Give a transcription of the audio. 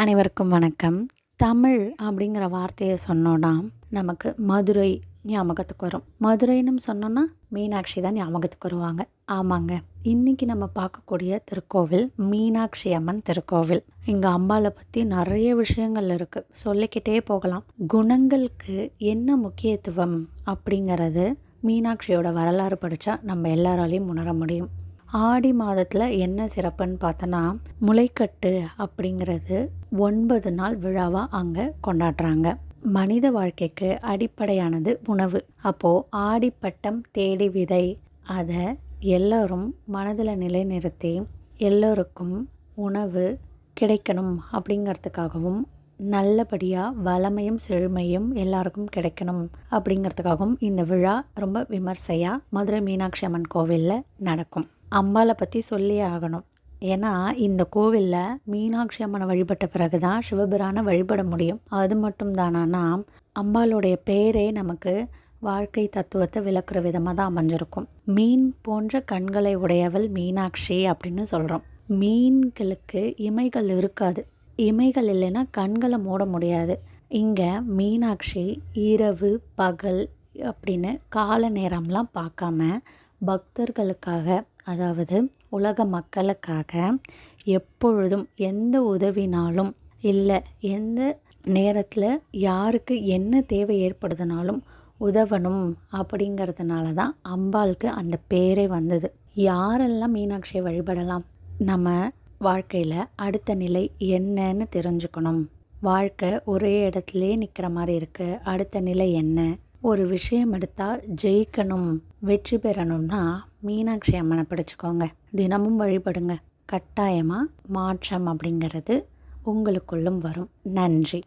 அனைவருக்கும் வணக்கம். தமிழ் அப்படிங்கிற வார்த்தையை சொன்னோன்னா நமக்கு மதுரை ஞாபகத்துக்கு வரும். மதுரைன்னு சொன்னோன்னா மீனாட்சி தான் ஞாபகத்துக்கு வருவாங்க. ஆமாங்க. இன்றைக்கி நம்ம பார்க்கக்கூடிய திருக்கோவில் மீனாட்சி அம்மன் திருக்கோவில். இங்கே அம்பாளை பற்றி நிறைய விஷயங்கள் இருக்குது சொல்லிக்கிட்டே போகலாம். குணங்களுக்கு என்ன முக்கியத்துவம் அப்படிங்கிறது மீனாட்சியோட வரலாறு படித்தா நம்ம எல்லாராலையும் உணர முடியும். ஆடி மாதத்தில் என்ன சிறப்புன்னு பார்த்தோன்னா முளைக்கட்டு அப்படிங்கிறது ஒன்பது நாள் விழாவாக அங்கே கொண்டாடுறாங்க. மனித வாழ்க்கைக்கு அடிப்படையானது உணவு. அப்போது ஆடிப்பட்டம் தேடி விதை. அதை எல்லோரும் மனதில் நிலைநிறுத்தி எல்லோருக்கும் உணவு கிடைக்கணும் அப்படிங்கிறதுக்காகவும் நல்லபடியாக வளமையும் செழுமையும் எல்லாருக்கும் கிடைக்கணும் அப்படிங்கிறதுக்காகவும் இந்த விழா ரொம்ப விமர்சையாக மதுரை மீனாட்சி அம்மன் கோவிலில் நடக்கும். அம்பாளை பற்றி சொல்லியே ஆகணும். ஏன்னா இந்த கோவிலில் மீனாட்சி அம்மனை வழிபட்ட பிறகு தான் சிவபிரானை வழிபட முடியும். அது மட்டும் தானா அம்பாளுடைய பேரே நமக்கு வாழ்க்கை தத்துவத்தை விளக்குற விதமாக தான் அமைஞ்சிருக்கும். மீன் போன்ற கண்களை உடையவள் மீனாட்சி அப்படின்னு சொல்கிறோம் மீன்களுக்கு இமைகள் இருக்காது. இமைகள் இல்லைன்னா கண்களை மூட முடியாது. இங்கே மீனாட்சி இரவு பகல் அப்படின்னு கால நேரம்லாம் பார்க்காம பக்தர்களுக்காக அதாவது உலக மக்களுக்காக எப்பொழுதும் எந்த உதவினாலும் இல்லை எந்த நேரத்தில் யாருக்கு என்ன தேவை ஏற்படுதுனாலும் உதவணும் அப்படிங்கிறதுனால தான் அம்பாளுக்கு அந்த பேரே வந்தது. யாரெல்லாம் மீனாட்சியை வழிபடலாம்? நம்ம வாழ்க்கையில் அடுத்த நிலை என்னன்னு தெரிஞ்சுக்கணும். வாழ்க்கை ஒரே இடத்துலே நிற்கிற மாதிரி இருக்குது அடுத்த நிலை என்ன? ஒரு விஷயம் எடுத்தால் ஜெயிக்கணும் வெற்றி பெறணும்னா மீனாட்சி அம்மனை பிடிச்சிக்கோங்க. தினமும் வழிபடுங்க. கட்டாயமாக மாற்றம் அப்படிங்கிறது உங்களுக்குள்ளும் வரும். நன்றி.